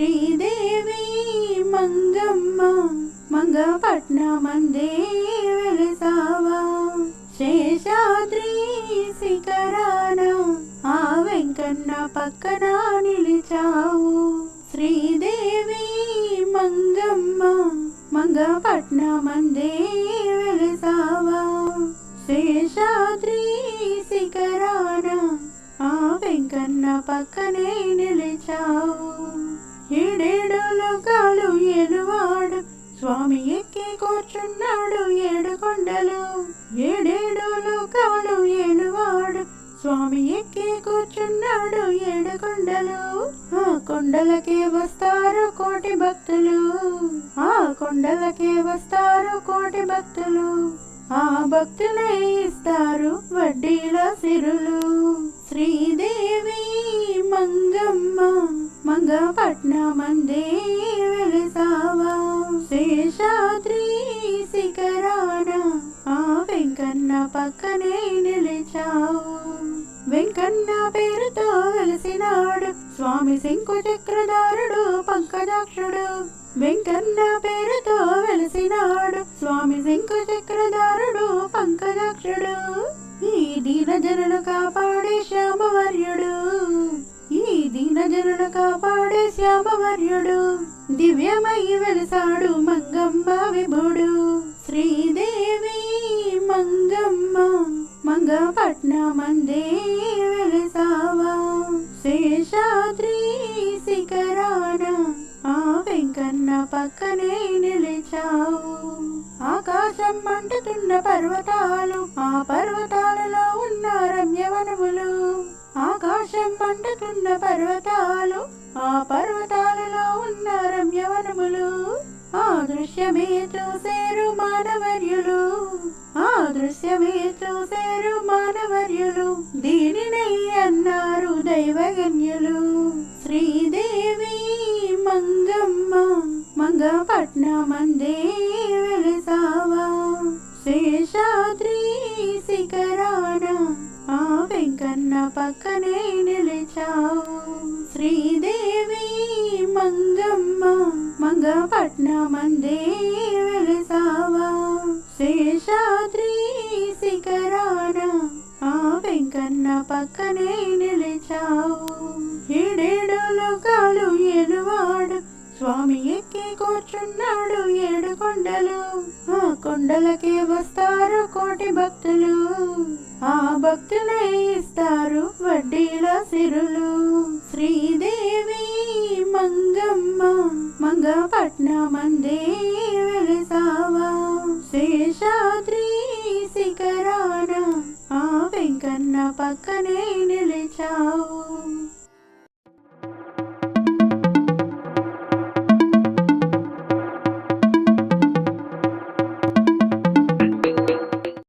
శ్రీదేవి మంగమ్మ మంగపట్నమందే వెళతావా శేషాద్రి శిఖరాన ఆ వెంకన్న పక్కన నిలిచావు. శ్రీదేవి మంగమ్మ మంగపట్నమందే వెళతావా శేషాద్రి శిఖరాన ఆ వెంకన్న పక్కనే నిలిచావు. ఎక్కి ఏడు కొండలు ఏడేడు లోకాలు ఏలువాడు స్వామి ఎక్కి కూర్చున్నాడు ఏడు కొండలు. ఆ కొండలకే వస్తారు కోటి భక్తులు. ఆ కొండలకే వస్తారు కోటి భక్తులు. ఆ భక్తులే ఇస్తారు వడ్డీల సిరులు. శ్రీదేవి మంగమ్మ మంగపట్నం అందే పక్కనే నిలిచావు. వెంకన్న పేరుతో వెలిసినాడు. స్వామి శంకు చక్రధారుడు పంకజాక్షుడు. వెంకన్న పేరుతో వెలిసినాడు. స్వామి శంకు చక్రధారుడు పంకజాక్షుడు. ఈ దీన కాపాడే శ్యామవర్యుడు. ఈ దీన కాపాడే శ్యామవర్యుడు. దివ్యమై వెలిసాడు మంగమ్మ విభుడు. శ్రీదేవి మంగపట్నమందే వెలిసావా? శేషాద్రి శిఖరాన ఆ వెంకన్న పక్కనే నిలిచావు. ఆకాశం మంటుతున్న పర్వతాలు ఆ పర్వతాలలో ఉన్న రమ్యవనములు ఆకాశం మంటుతున్న పర్వతాలు ఆ పర్వతాలలో ఉన్న రమ్యవనములు ఆ దృశ్యమే చూసేరు మానవర్యులు దృశ్యమే చూసేరు మానవర్యులు దీనినై అన్నారు దైవగన్యులు శ్రీదేవి మంగమ్మ మంగపట్నమందే వెలిసావా. శేషాద్రి శిఖరాన ఆ వెంకన్న పక్కనే నిలిచావు. శ్రీదేవి మంగమ్మ మంగపట్నమందే వెలిసావా. వెంకన్న పక్కనే నిలిచావు. ఏడేడు కాలు ఏలువాడు స్వామి ఎక్కి కూర్చున్నాడు ఏడు కొండలు. ఆ కొండలకే వస్తారు కోటి భక్తులు. ఆ భక్తులే ఇస్తారు వడ్డీల సిరులు. శ్రీదేవి మంగమ్మ మంగపట్నమందే వెలిసావా నన్న పక్కనే నిలిచావు